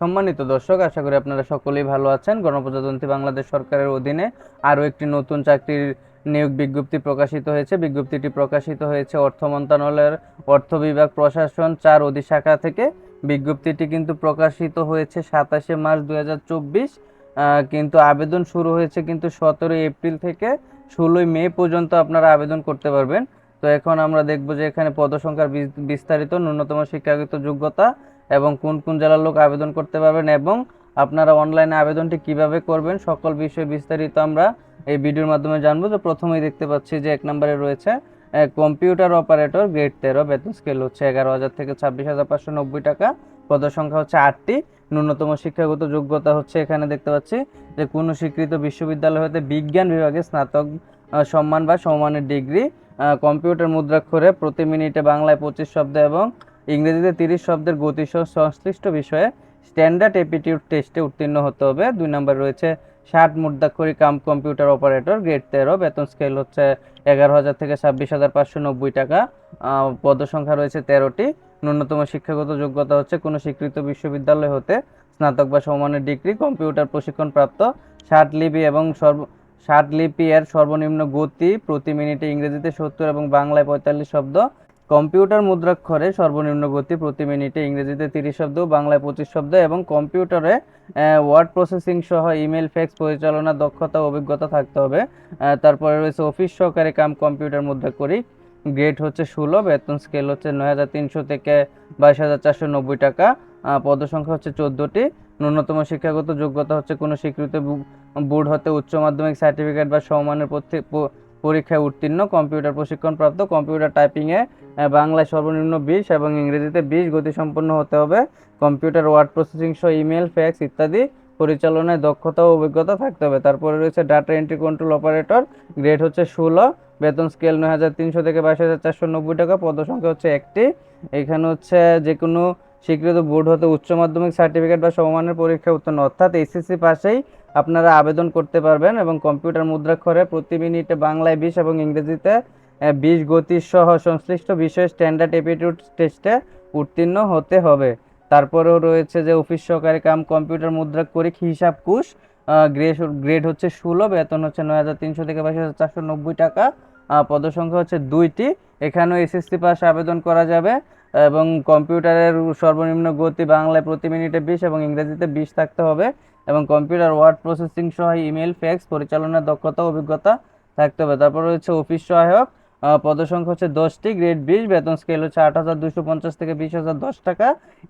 সম্মানিত দর্শক, আশা করি আপনারা সকলেই ভালো আছেন। গণপ্রজাতন্ত্রী বাংলাদেশ সরকারের অধীনে আরও একটি নতুন চাকরির নিয়োগ বিজ্ঞপ্তি প্রকাশিত হয়েছে। বিজ্ঞপ্তিটি প্রকাশিত হয়েছে অর্থ মন্ত্রণালয়ের অর্থ বিভাগ প্রশাসন চার অধিশাখা থেকে। বিজ্ঞপ্তিটি কিন্তু প্রকাশিত হয়েছে সাতাশে মার্চ দুই হাজার চব্বিশ। কিন্তু আবেদন শুরু হয়েছে কিন্তু সতেরোই এপ্রিল থেকে ষোলোই মে পর্যন্ত আপনারা আবেদন করতে পারবেন। তো এখন আমরা দেখব যে এখানে পদসংখ্যার বিস্তারিত ন্যূনতম শিক্ষাগত যোগ্যতা এবং কোন কোন জেলার লোক আবেদন করতে পারবেন এবং আপনারা অনলাইনে আবেদনটি কীভাবে করবেন সকল বিষয়ে বিস্তারিত আমরা এই ভিডিওর মাধ্যমে জানব। তো প্রথমেই দেখতে পাচ্ছি যে এক নম্বরে রয়েছে কম্পিউটার অপারেটর গ্রেড তেরো, বেতন স্কেল হচ্ছে এগারো হাজার থেকে ছাব্বিশ হাজার পাঁচশো নব্বই টাকা। পদ সংখ্যা হচ্ছে আটটি। ন্যূনতম শিক্ষাগত যোগ্যতা হচ্ছে এখানে দেখতে পাচ্ছি যে কোনো স্বীকৃত বিশ্ববিদ্যালয় হতে বিজ্ঞান বিভাগে স্নাতক সম্মান বা সম্মানের ডিগ্রি কম্পিউটার মুদ্রাক্ষরে প্রতি মিনিটে বাংলায় পঁচিশ শব্দ এবং ইংরেজিতে তিরিশ শব্দের গতিসহ সংশ্লিষ্ট বিষয়ে স্ট্যান্ডার্ড এপিটিউড টেস্টে উত্তীর্ণ হতে হবে। দুই নম্বর রয়েছে ষাট মুদ্রাক্ষরী কাম কম্পিউটার অপারেটর, গ্রেড তেরো, বেতন স্কেল হচ্ছে এগারো হাজার থেকে ছাব্বিশ হাজার পাঁচশো নব্বই টাকা। পদসংখ্যা রয়েছে তেরোটি। ন্যূনতম শিক্ষাগত যোগ্যতা হচ্ছে কোনো স্বীকৃত বিশ্ববিদ্যালয় হতে স্নাতক বা সমানের ডিগ্রি, কম্পিউটার প্রশিক্ষণপ্রাপ্ত। ষাট লিপি এবং সর্ব, ষাট লিপি এর সর্বনিম্ন গতি প্রতি মিনিটে ইংরেজিতে সত্তর এবং বাংলায় পঁয়তাল্লিশ শব্দ। কম্পিউটার মুদ্রাক্ষরে সর্বনিম্ন গতি প্রতি মিনিটে ইংরেজিতে তিরিশ শব্দ, বাংলায় পঁচিশ শব্দ এবং কম্পিউটারে ওয়ার্ড প্রসেসিং সহ ইমেল, ফ্যাক্স পরিচালনা, দক্ষতা অভিজ্ঞতা থাকতে হবে। তারপরে রয়েছে অফিস সহকারী কাম কম্পিউটার মুদ্রাক্ষরিক গ্রেড হচ্ছে ষোলো বেতন স্কেল হচ্ছে নয় হাজার তিনশো থেকে বাইশ হাজার চারশো নব্বই টাকা। পদসংখ্যা হচ্ছে চোদ্দোটি। ন্যূনতম শিক্ষাগত যোগ্যতা হচ্ছে কোনো স্বীকৃত বোর্ড হতে উচ্চ মাধ্যমিক সার্টিফিকেট বা সমমানের পরীক্ষায় উত্তীর্ণ কম্পিউটার প্রশিক্ষণপ্রাপ্ত কম্পিউটার টাইপিংয়ে বাংলায় সর্বনিম্ন বিশ এবং ইংরেজিতে বিশ গতিসম্পন্ন হতে হবে। কম্পিউটার ওয়ার্ড প্রসেসিং সহ ইমেল ফ্যাক্স ইত্যাদি পরিচালনায় দক্ষতা ও অভিজ্ঞতা থাকতে হবে। তারপরে রয়েছে data entry control operator grade হচ্ছে ষোলো, বেতন স্কেল নয় হাজার তিনশো থেকে বাইশ হাজার চারশো নব্বই টাকা, পদ সংখ্যা হচ্ছে একটি। এখানে হচ্ছে যে কোনো স্বীকৃত বোর্ড হতে উচ্চ মাধ্যমিক সার্টিফিকেট বা সমমানের পরীক্ষা উত্তীর্ণ। অর্থাৎ এসএসসি পাশেই আপনারা আবেদন করতে পারবেন এবং কম্পিউটার মুদ্রাক্ষরে প্রতি মিনিটে বাংলায় বিশ এবং ইংরেজিতে বিশ গতি সহ সংশ্লিষ্ট বিষয়ে স্ট্যান্ডার্ড এপিটিউড টেস্টে উত্তীর্ণ হতে হবে। তারপরেও রয়েছে যে অফিস সহকারী কাম, কম্পিউটার মুদ্রাক্ষরিক হিসাব কুশ গ্রেড গ্রেড হচ্ছে ষোলো, বেতন হচ্ছে নয় হাজার তিনশো থেকে বাইশ হাজার চারশো নব্বই টাকা পদসংখ্যা হচ্ছে দুইটি। এখানেও এসএসসি পাশে আবেদন করা যাবে। এবং কম্পিউটারের সর্বনিম্ন গতি বাংলায় প্রতি মিনিটে বিশ এবং ইংরেজিতে বিশ থাকতে হবে এবং কম্পিউটার ওয়ার্ড প্রসেসিং সহ ইমেল ফ্যাক্স, পরিচালনার দক্ষতা, অভিজ্ঞতা থাকতে হবে। তারপর রয়েছে অফিস সহায়ক। পদসংখ্যা হচ্ছে দশটি, গ্রেড বিশ, বেতন স্কেল হচ্ছে আট হাজার দুশো পঞ্চাশ থেকে বিশ হাজার দশ টাকা।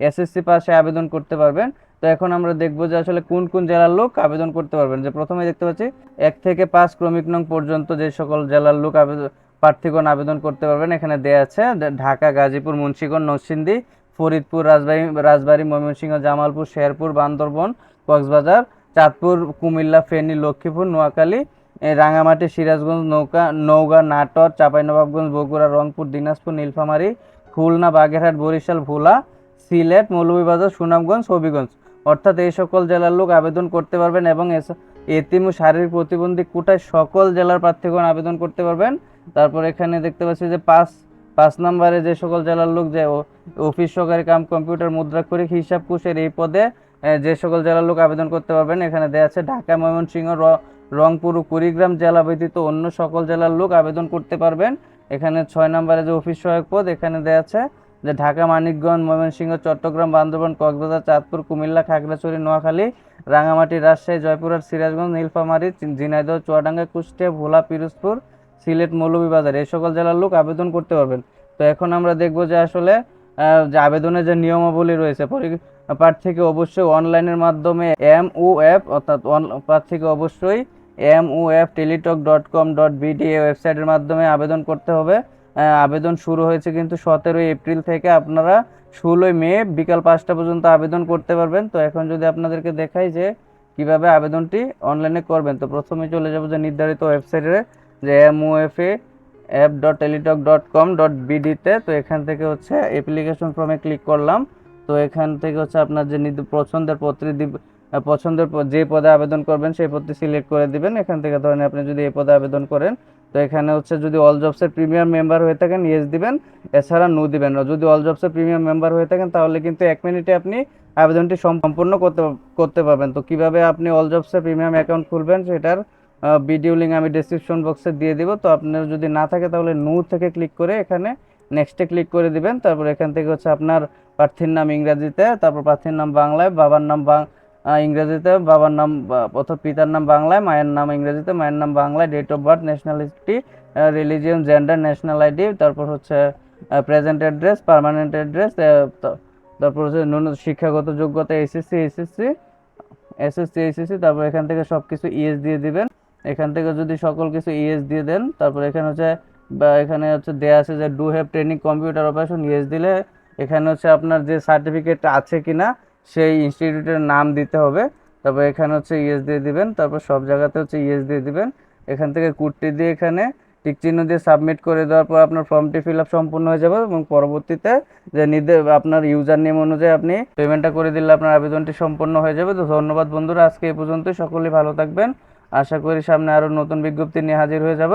এসএসসি পাশে আবেদন করতে পারবেন। তো এখন আমরা দেখব যে আসলে কোন কোন জেলার লোক আবেদন করতে পারবেন। যে প্রথমে দেখতে পাচ্ছি, এক থেকে পাঁচ ক্রমিক নং পর্যন্ত যে সকল জেলার লোক আবেদন প্রার্থীগণ আবেদন করতে পারবেন। এখানে দেয়া আছে ঢাকা, গাজীপুর, মুন্সিগঞ্জ, নরসিংদী, ফরিদপুর, রাজবাড়ি, রাজবাড়ী, ময়মনসিংহ, জামালপুর, শেরপুর, বান্দরবন, কক্সবাজার, চাঁদপুর, কুমিল্লা, ফেনী, লক্ষ্মীপুর, নোয়াখালী রাঙামাটি, সিরাজগঞ্জ, নৌকা, নওগাঁ, নাটোর, চাঁপাইনবাবগঞ্জ, বগুড়া, রংপুর, দিনাজপুর, নীলফামারী, খুলনা, বাগেরহাট, বরিশাল, ভোলা, সিলেট, মৌলভীবাজার, সুনামগঞ্জ, হবিগঞ্জ। অর্থাৎ এই সকল জেলার লোক আবেদন করতে পারবেন এবং এতিম শারীরিক প্রতিবন্ধী কোটায় সকল জেলার প্রার্থীগণ আবেদন করতে পারবেন। তারপর এখানে দেখতে পাচ্ছি যে পাঁচ পাঁচ নম্বরে যে সকল জেলার লোক যে অফিস সহকারী কাম কম্পিউটার মুদ্রাক্ষরিক হিসাব কুশের এই পদে যে সকল জেলার লোক আবেদন করতে পারবেন, এখানে দেওয়া আছে ঢাকা, ময়মনসিংহ রংপুর ও কুড়িগ্রাম জেলা ব্যতীত অন্য সকল জেলার লোক আবেদন করতে পারবেন। এখানে ছয় নম্বরে যে অফিস সহায়ক পদ, এখানে দেওয়া আছে যে ঢাকা, মানিকগঞ্জ, ময়মনসিংহ, চট্টগ্রাম, বান্দরবান, কক্সবাজার, চাঁদপুর, কুমিল্লা, খাগড়াছড়ি, নোয়াখালী রাঙামাটি রাজশাহী, জয়পুরহাট, সিরাজগঞ্জ, নীলফামারী ঝিনাইদহ, চুয়াডাঙ্গা, কুষ্টিয়া, ভোলা, পিরোজপুর সিলেট মৌলভীবাজার, এই সকল জেলার লোক আবেদন করতে পারবেন। তো এখন আমরা দেখব যে আসলে যে আবেদনের যে নিয়মাবলী রয়েছে, পরি- প্রার্থীকে অবশ্যই অনলাইনের মাধ্যমে এম ও এফ অর্থাৎ প্রার্থীকে অবশ্যই M O F Teletalk dot com dot BD ওয়েবসাইটের মাধ্যমে আবেদন করতে হবে। আবেদন শুরু হয়েছে কিন্তু সতেরোই এপ্রিল থেকে আপনারা ষোলোই মে বিকাল পাঁচটা পর্যন্ত আবেদন করতে পারবেন। তো এখন যদি আপনাদেরকে দেখাই যে কীভাবে আবেদনটি অনলাইনে করবেন, তো প্রথমে চলে যাব যে নির্ধারিত ওয়েবসাইটে যে M O F A app dot Teletalk dot com dot বিডিতে তো এখান থেকে হচ্ছে অ্যাপ্লিকেশন ফর্মে ক্লিক করলাম। তো এখান থেকে হচ্ছে আপনার যে পছন্দের পত্রে পছন্দের যে পদে আবেদন করবেন সেই পদটি সিলেক্ট করে দিবেন। এখান থেকে ধরেন আপনি যদি এই পদে আবেদন করেন, তো এখানে হচ্ছে যদি অল জবসের প্রিমিয়াম মেম্বার হয়ে থাকেন ইয়েস দিবেন, এছাড়া নো দিবেন যদি অল জবসের প্রিমিয়াম মেম্বার হয়ে থাকেন, তাহলে কিন্তু এক মিনিটে আপনি আবেদনটি সম্পূর্ণ করতে করতে পারবেন। তো কীভাবে আপনি অল জবসে প্রিমিয়াম অ্যাকাউন্ট খুলবেন, সেটার ভিডিও লিঙ্ক আমি ডেসক্রিপশন বক্সে দিয়ে দিব। তো আপনার যদি না থাকে তাহলে নো থেকে ক্লিক করে এখানে নেক্সটে ক্লিক করে দিবেন। তারপর এখান থেকে হচ্ছে আপনার প্রার্থীর নাম ইংরাজিতে, তারপর প্রার্থীর নাম বাংলায়, বাবার নাম ইংরেজিতে, বাবার নাম অর্থাৎ পিতার নাম বাংলায়, মায়ের নাম ইংরেজিতে, মায়ের নাম বাংলায় date of birth nationality religion gender national ID তারপর হচ্ছে প্রেজেন্ট অ্যাড্রেস পার্মানেন্ট অ্যাড্রেস তারপর হচ্ছে ন্যূনতম শিক্ষাগত যোগ্যতা এসএসসি এসএসসি এসএসসি এসএসসি তারপর এখান থেকে সব কিছু ইএস দিয়ে দিবেন। এখান থেকে যদি সকল কিছু ইএস দিয়ে দেন, তারপর এখানে হচ্ছে, বা এখানে হচ্ছে দেয়া আছে যে do have training computer operation yes দিলে এখানে হচ্ছে আপনার যে সার্টিফিকেট আছে কিনা, সেই ইনস্টিটিউটের নাম দিতে হবে। তারপর এখানে হচ্ছে ইএস দিয়ে দিবেন, তারপর সব জায়গাতে হচ্ছে ইএস দিয়ে দিবেন। এখান থেকে কুটটি দিয়ে এখানে টিকচিহ্ন দিয়ে সাবমিট করে দেওয়ার পর আপনার ফর্মটি ফিল আপ সম্পূর্ণ হয়ে যাবে এবং পরবর্তীতে যে নির্দে, আপনার ইউজার নেম অনুযায়ী আপনি পেমেন্টটা করে দিলে আপনার আবেদনটি সম্পূর্ণ হয়ে যাবে। তো ধন্যবাদ বন্ধুরা, আজকে এই পর্যন্তই। সকলেই ভালো থাকবেন। আশা করি সামনে আরও নতুন বিজ্ঞপ্তি নিয়ে হাজির হয়ে যাব।